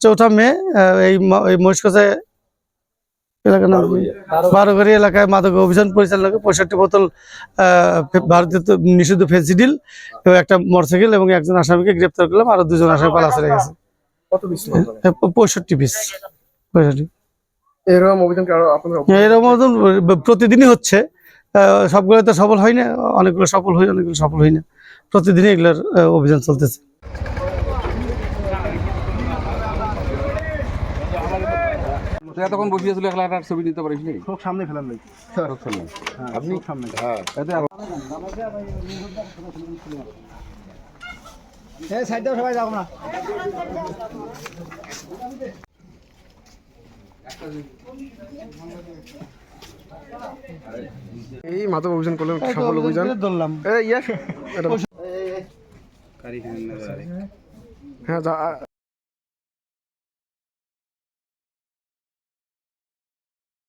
চৌঠা মে এই ম- এই এলাকার নাম এলাকায় মাদক অভিযান পরিচালনা করে পঁয়ষট্টি বোতল ভারতীয় নিষিদ্ধ ফেন্সিডিল এবং একটা মোটরসাইকেল এবং একজন আসামিকে গ্রেপ্তার করলাম আরও দুজন আসামি পালা চলে গেছে। কত পিস এ, প- পঁয়ষট্টি পিস পঁয়ষট্টি। এরকম অভিযান আরও আপনাদের এরকম মতন প্রতিদিনই হচ্ছে। সবগুলো তো সফল হয় না অনেকগুলো সফল হয় অনেকগুলো সফল হয় না। প্রতিদিনই এগুলোর অভিযান চলতেছে। তো এতক্ষণ বসিয়েছিল একলা একটা ছবি নিতে পারিস নি? সব সামনে ফেলার লাগে আপনি সামনে। হ্যাঁ। এতে আর- এই মাদক অভিযান করলেন সফল অভিযান? ধরলাম। এই ইয়ে। হ্যাঁ যা